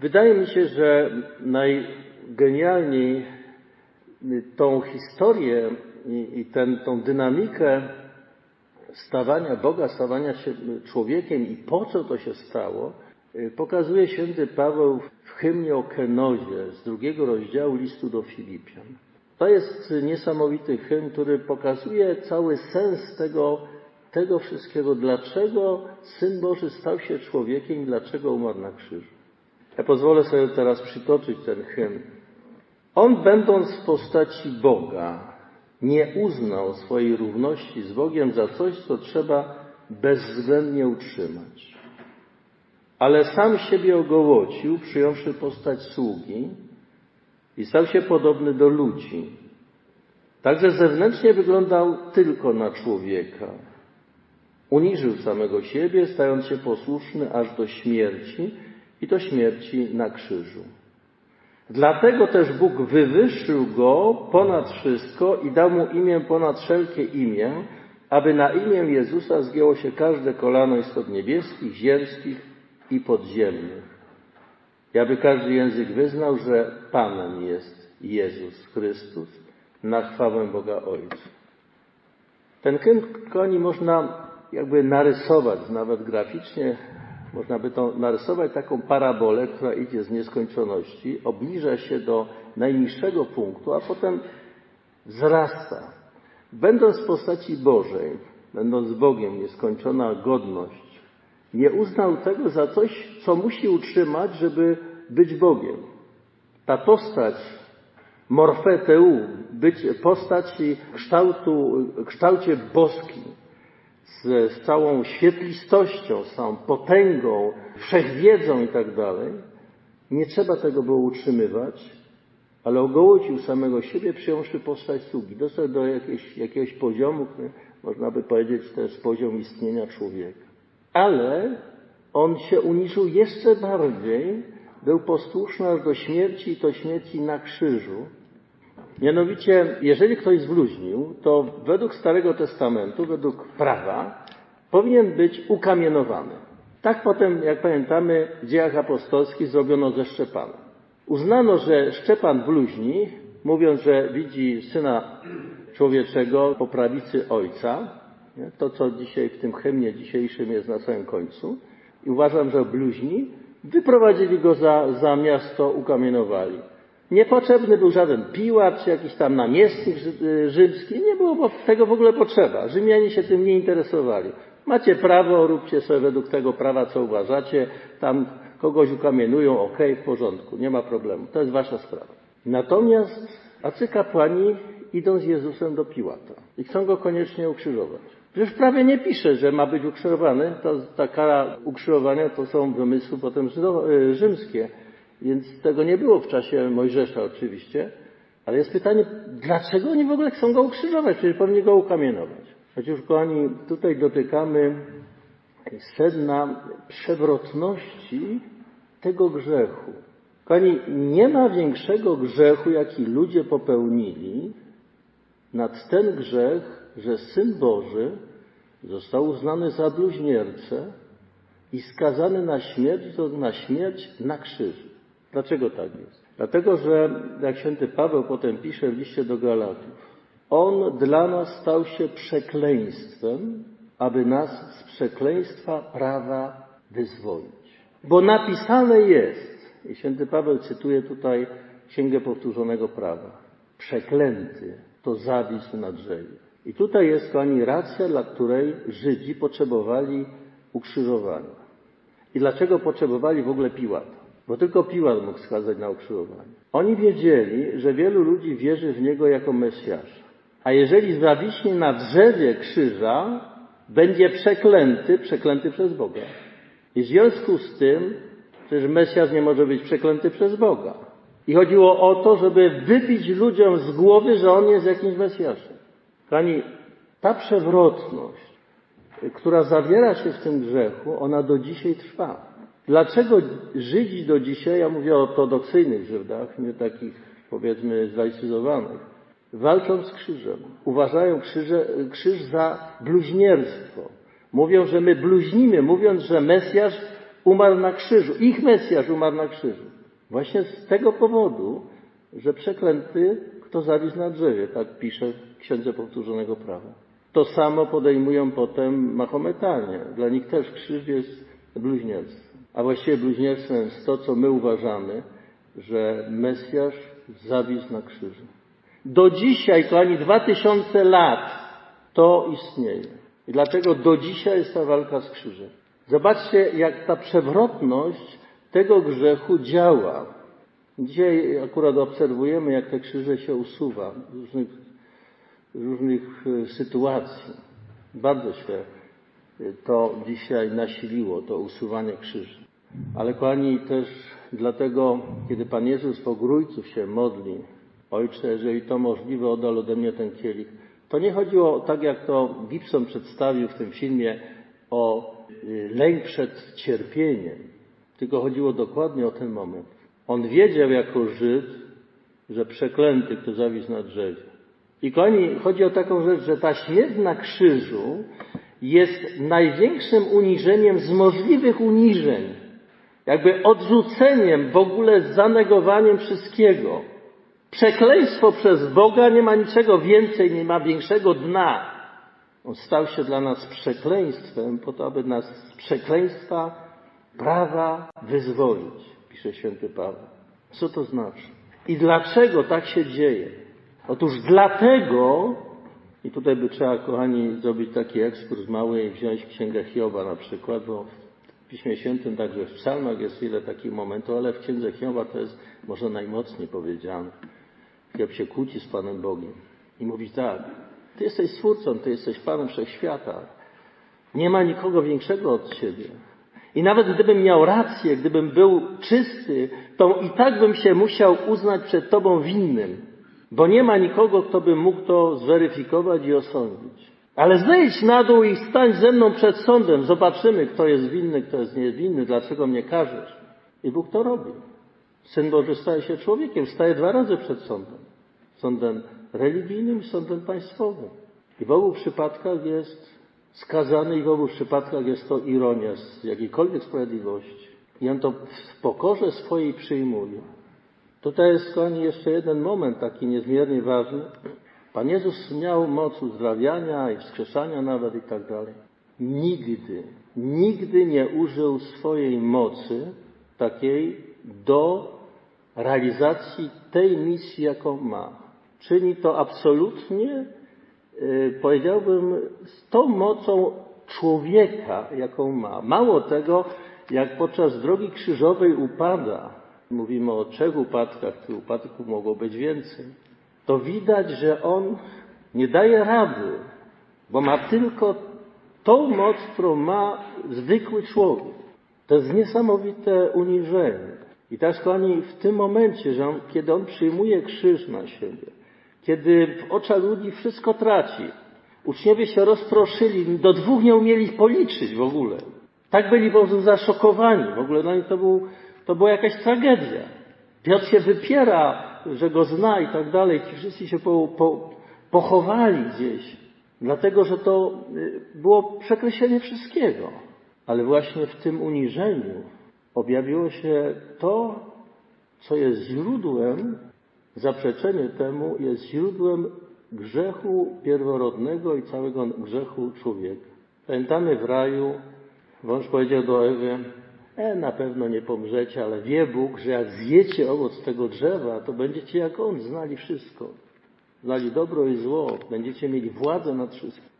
Wydaje mi się, że najgenialniej tą historię i, i ten, tą dynamikę stawania Boga, stawania się człowiekiem i po co to się stało, pokazuje święty Paweł w hymnie o Kenozie z drugiego rozdziału listu do Filipian. To jest niesamowity hymn, który pokazuje cały sens tego, tego wszystkiego, dlaczego Syn Boży stał się człowiekiem i dlaczego umarł na krzyżu. Ja pozwolę sobie teraz przytoczyć ten hymn. On, będąc w postaci Boga, nie uznał swojej równości z Bogiem za coś, co trzeba bezwzględnie utrzymać. Ale sam siebie ogołocił, przyjąwszy postać sługi i stał się podobny do ludzi. Także zewnętrznie wyglądał tylko na człowieka. Uniżył samego siebie, stając się posłuszny aż do śmierci i do śmierci na krzyżu. Dlatego też Bóg wywyższył go ponad wszystko i dał mu imię ponad wszelkie imię, aby na imię Jezusa zgięło się każde kolano istot niebieskich, ziemskich i podziemnych. I aby każdy język wyznał, że Panem jest Jezus Chrystus na chwałę Boga Ojca. Ten hymn koni można jakby narysować, nawet graficznie można by to narysować taką parabolę, która idzie z nieskończoności, obniża się do najniższego punktu, a potem wzrasta. Będąc w postaci Bożej, będąc Bogiem, nieskończona godność, nie uznał tego za coś, co musi utrzymać, żeby być Bogiem. Ta postać morfeteu, być postaci kształtu, kształcie boskim, z, z całą świetlistością, z całą potęgą, wszechwiedzą i tak dalej, nie trzeba tego było utrzymywać, ale ogołocił samego siebie, przyjąwszy postać sługi. Dostał do jakiegoś, jakiegoś poziomu, można by powiedzieć, to jest poziom istnienia człowieka. Ale on się uniżył jeszcze bardziej, był posłuszny aż do śmierci i to śmierci na krzyżu. Mianowicie, jeżeli ktoś zbluźnił, to według Starego Testamentu, według prawa, powinien być ukamienowany. Tak potem, jak pamiętamy, w dziejach apostolskich zrobiono ze Szczepanem. Uznano, że Szczepan bluźni, mówiąc, że widzi Syna Człowieczego po prawicy Ojca, to co dzisiaj w tym hymnie dzisiejszym jest na samym końcu, i uważam, że bluźni, wyprowadzili go za, za miasto, ukamienowali. Niepotrzebny był żaden Piłat czy jakiś tam namiestnik rzymski. Nie było tego w ogóle potrzeba. Rzymianie się tym nie interesowali. Macie prawo, róbcie sobie według tego prawa, co uważacie. Tam kogoś ukamienują, ok, w porządku, nie ma problemu. To jest wasza sprawa. Natomiast arcykapłani idą z Jezusem do Piłata i chcą go koniecznie ukrzyżować. Przecież prawie nie pisze, że ma być ukrzyżowany. To, ta kara ukrzyżowania to są wymysły potem rzymskie. Więc tego nie było w czasie Mojżesza oczywiście. Ale jest pytanie, dlaczego oni w ogóle chcą go ukrzyżować? Przecież powinni go ukamienować. Chociaż, kochani, tutaj dotykamy sedna przewrotności tego grzechu. Kochani, nie ma większego grzechu, jaki ludzie popełnili nad ten grzech, że Syn Boży został uznany za bluźniercę i skazany na śmierć, to na śmierć na krzyżu. Dlaczego tak jest? Dlatego, że jak święty Paweł potem pisze w liście do Galatów, On dla nas stał się przekleństwem, aby nas z przekleństwa prawa wyzwolić. Bo napisane jest, i święty Paweł cytuje tutaj Księgę Powtórzonego Prawa, przeklęty to zawisł na drzewie. I tutaj jest, kochani, racja, dla której Żydzi potrzebowali ukrzyżowania. I dlaczego potrzebowali w ogóle Piłata? Bo tylko Piłat mógł skazać na ukrzyżowanie. Oni wiedzieli, że wielu ludzi wierzy w Niego jako Mesjasza. A jeżeli zawiśnie na drzewie krzyża, będzie przeklęty, przeklęty przez Boga. I w związku z tym, przecież Mesjasz nie może być przeklęty przez Boga. I chodziło o to, żeby wybić ludziom z głowy, że on jest jakimś Mesjaszem. Kochani, ta przewrotność, która zawiera się w tym grzechu, ona do dzisiaj trwa. Dlaczego Żydzi do dzisiaj, ja mówię o ortodoksyjnych Żydach, nie takich powiedzmy zlaicyzowanych, walczą z krzyżem. Uważają krzyże, krzyż za bluźnierstwo. Mówią, że my bluźnimy, mówiąc, że Mesjasz umarł na krzyżu. Ich Mesjasz umarł na krzyżu. Właśnie z tego powodu, że przeklęty kto zawisł na drzewie, tak pisze w Księdze Powtórzonego Prawa. To samo podejmują potem Mahometanie. Dla nich też krzyż jest bluźnierstwem. A właściwie bluźnierstwem jest to, co my uważamy, że Mesjasz zawisł na krzyżu. Do dzisiaj, kochani, dwa tysiące lat to istnieje. I dlatego do dzisiaj jest ta walka z krzyżem. Zobaczcie, jak ta przewrotność tego grzechu działa. Dzisiaj akurat obserwujemy, jak te krzyże się usuwa z różnych, różnych e, sytuacji. Bardzo się to dzisiaj nasiliło, to usuwanie krzyży. Ale kochani, też dlatego, kiedy Pan Jezus w ogrójcu się modli, Ojcze, jeżeli to możliwe, oddal ode mnie ten kielich. To nie chodziło, tak jak to Gibson przedstawił w tym filmie, o y, lęk przed cierpieniem, tylko chodziło dokładnie o ten moment. On wiedział jako Żyd, że przeklęty, kto zawisł na drzewie. I kochani, chodzi o taką rzecz, że ta śmierć na krzyżu jest największym uniżeniem z możliwych uniżeń. Jakby odrzuceniem, w ogóle zanegowaniem wszystkiego. Przekleństwo przez Boga nie ma niczego więcej, nie ma większego dna. On stał się dla nas przekleństwem po to, aby nas z przekleństwa prawa wyzwolić, pisze święty Paweł. Co to znaczy? I dlaczego tak się dzieje? Otóż dlatego, i tutaj by trzeba, kochani, zrobić taki ekskurs mały i wziąć Księgę Hioba na przykład, bo w Piśmie Świętym, także w psalmach jest wiele takich momentów, ale w Księdze Hioba to jest może najmocniej powiedziane. Hiob się kłóci z Panem Bogiem i mówi tak, Ty jesteś Stwórcą, Ty jesteś Panem Wszechświata. Nie ma nikogo większego od Ciebie. I nawet gdybym miał rację, gdybym był czysty, to i tak bym się musiał uznać przed Tobą winnym, bo nie ma nikogo, kto by mógł to zweryfikować i osądzić. Ale zejdź na dół i stań ze mną przed sądem. Zobaczymy, kto jest winny, kto jest niewinny, dlaczego mnie każesz. I Bóg to robi. Syn Boży staje się człowiekiem, staje dwa razy przed sądem. Sądem religijnym i sądem państwowym. I w obu przypadkach jest skazany i w obu przypadkach jest to ironia z jakiejkolwiek sprawiedliwości. I on to w pokorze swojej przyjmuje. Tutaj jest, kochani, jeszcze jeden moment taki niezmiernie ważny. Pan Jezus miał moc uzdrawiania i wskrzeszania nawet i tak dalej. Nigdy, nigdy nie użył swojej mocy takiej do realizacji tej misji, jaką ma. Czyni to absolutnie, y, powiedziałbym, z tą mocą człowieka, jaką ma. Mało tego, jak podczas drogi krzyżowej upada, mówimy o trzech upadkach, tych upadków mogło być więcej, to widać, że on nie daje rady, bo ma tylko tą moc, którą ma zwykły człowiek. To jest niesamowite uniżenie. I teraz, kochani, w tym momencie, że on, kiedy on przyjmuje krzyż na siebie, kiedy w oczach ludzi wszystko traci, uczniowie się rozproszyli, do dwóch nie umieli policzyć w ogóle. Tak byli po prostu zaszokowani. W ogóle dla nich to, był, to była jakaś tragedia. Piotr się wypiera, że go zna i tak dalej. Ci wszyscy się po, po, pochowali gdzieś, dlatego że to y, było przekreślenie wszystkiego. Ale właśnie w tym uniżeniu objawiło się to, co jest źródłem, zaprzeczenie temu jest źródłem grzechu pierworodnego i całego grzechu człowieka. Pamiętamy w raju, wąż powiedział do Ewy, e, na pewno nie pomrzecie, ale wie Bóg, że jak zjecie owoc tego drzewa, to będziecie jak On, znali wszystko. Znali dobro i zło, będziecie mieli władzę nad wszystkim.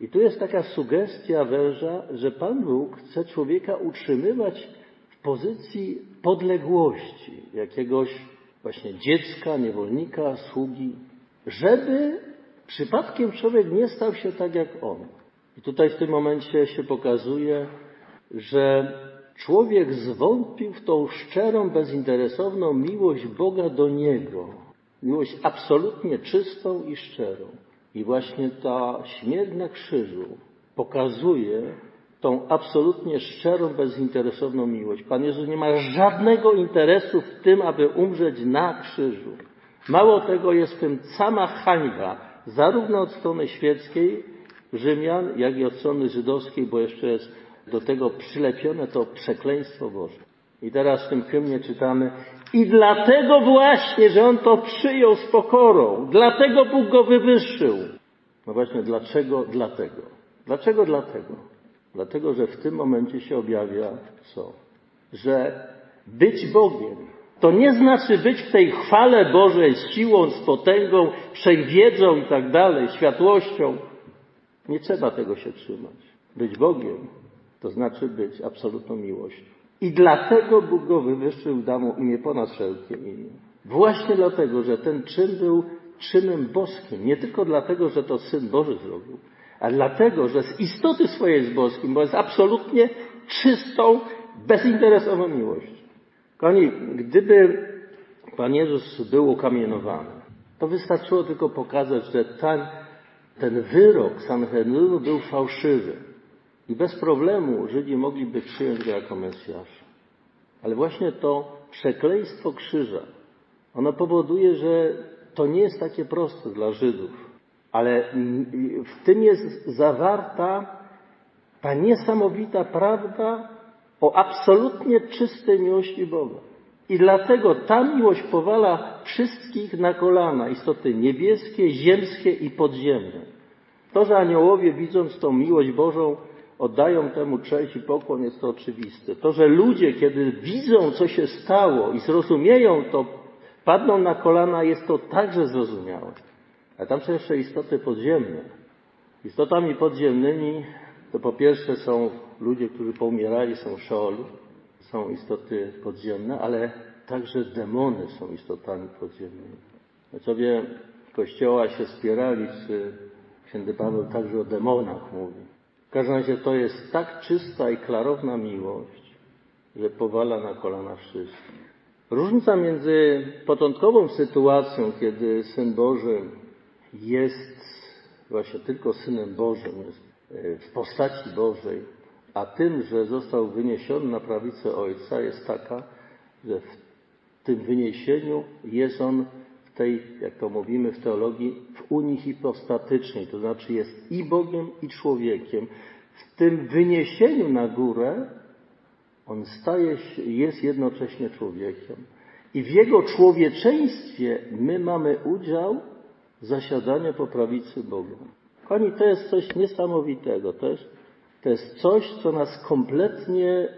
I tu jest taka sugestia węża, że Pan Bóg chce człowieka utrzymywać w pozycji podległości, jakiegoś właśnie dziecka, niewolnika, sługi, żeby przypadkiem człowiek nie stał się tak jak on. I tutaj w tym momencie się pokazuje, że człowiek zwątpił w tą szczerą, bezinteresowną miłość Boga do niego. Miłość absolutnie czystą i szczerą. I właśnie ta śmierć na krzyżu pokazuje tą absolutnie szczerą, bezinteresowną miłość. Pan Jezus nie ma żadnego interesu w tym, aby umrzeć na krzyżu. Mało tego jest w tym sama hańba, zarówno od strony świeckiej Rzymian, jak i od strony żydowskiej, bo jeszcze jest do tego przylepione to przekleństwo Boże. I teraz w tym hymnie czytamy i dlatego właśnie, że on to przyjął z pokorą, dlatego Bóg go wywyższył. No właśnie, dlaczego dlatego? Dlaczego dlatego? Dlatego, że w tym momencie się objawia co? Że być Bogiem to nie znaczy być w tej chwale Bożej z siłą, z potęgą, wszechwiedzą i tak dalej, światłością. Nie trzeba tego się trzymać. Być Bogiem to znaczy być absolutną miłością. I dlatego Bóg go wywyższył, dał mu imię ponad wszelkie imię. Właśnie dlatego, że ten czyn był czynem boskim. Nie tylko dlatego, że to Syn Boży zrobił, ale dlatego, że z istoty swojej jest boskim, bo jest absolutnie czystą, bezinteresowną miłością. Kochani, gdyby Pan Jezus był ukamienowany, to wystarczyło tylko pokazać, że ten, ten wyrok Sanhedrynu był fałszywy. I bez problemu Żydzi mogliby przyjąć go jako Mesjasza. Ale właśnie to przekleństwo krzyża, ono powoduje, że to nie jest takie proste dla Żydów. Ale w tym jest zawarta ta niesamowita prawda o absolutnie czystej miłości Boga. I dlatego ta miłość powala wszystkich na kolana, istoty niebieskie, ziemskie i podziemne. To, że aniołowie widząc tą miłość Bożą oddają temu cześć i pokłon, jest to oczywiste. To, że ludzie, kiedy widzą, co się stało i zrozumieją to, padną na kolana, jest to także zrozumiałe. A tam są jeszcze istoty podziemne. Istotami podziemnymi to po pierwsze są ludzie, którzy poumierali, są w Szeolu, są istoty podziemne, ale także demony są istotami podziemnymi. Ojcowie Kościoła się spierali, czy święty Paweł także o demonach mówi. W każdym razie to jest tak czysta i klarowna miłość, że powala na kolana wszystkich. Różnica między początkową sytuacją, kiedy Syn Boży jest właśnie tylko Synem Bożym, jest w postaci Bożej, a tym, że został wyniesiony na prawicę Ojca, jest taka, że w tym wyniesieniu jest On tej, jak to mówimy w teologii, w unii hipostatycznej, to znaczy jest i Bogiem, i człowiekiem. W tym wyniesieniu na górę On staje się, jest jednocześnie człowiekiem. I w Jego człowieczeństwie my mamy udział zasiadania po prawicy Boga. Kochani, to jest coś niesamowitego. Jest, to jest coś, co nas kompletnie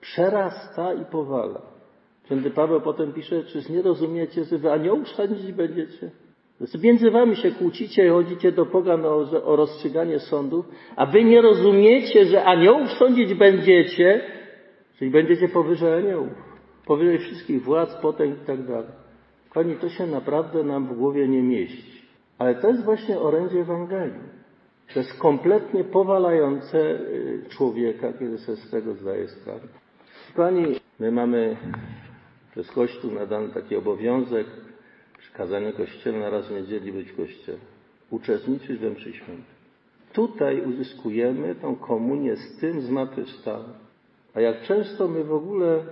przerasta i powala. Święty Paweł potem pisze, czyż nie rozumiecie, że wy aniołów sądzić będziecie? Między wami się kłócicie i chodzicie do pogan o, o rozstrzyganie sądów, a wy nie rozumiecie, że aniołów sądzić będziecie, czyli będziecie powyżej aniołów, powyżej wszystkich władz, potęg i tak dalej. Kochani, to się naprawdę nam w głowie nie mieści. Ale to jest właśnie orędzie Ewangelii. To jest kompletnie powalające człowieka, kiedy sobie z tego zdaje sprawę. Pani, my mamy przez Kościół nadany taki obowiązek przykazania Kościoła na raz w niedzieli być w Kościele. Uczestniczyć we mszy świętej. Tutaj uzyskujemy tą komunię z tym zmartwychwstałym. A jak często my w ogóle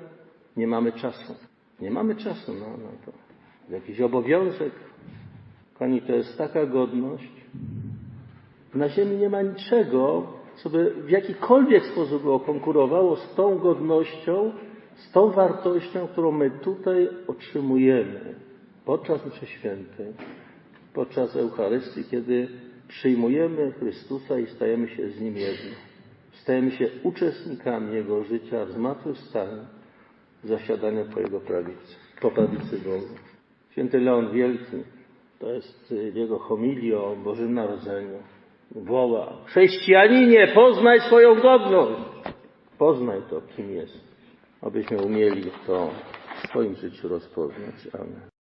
nie mamy czasu. Nie mamy czasu na, na to. Jakiś obowiązek. Pani, to jest taka godność, na ziemi nie ma niczego, co by w jakikolwiek sposób konkurowało z tą godnością, z tą wartością, którą my tutaj otrzymujemy podczas mszy świętej, podczas Eucharystii, kiedy przyjmujemy Chrystusa i stajemy się z Nim jedni. Stajemy się uczestnikami Jego życia w zmartwychwstaniu, zasiadania po Jego prawicy, po prawicy Boga. Święty Leon Wielki, to jest jego homilii o Bożym Narodzeniu, woła: Chrześcijaninie, poznaj swoją godność. Poznaj to, kim jest. Abyśmy umieli to w swoim życiu rozpoznać. Amen.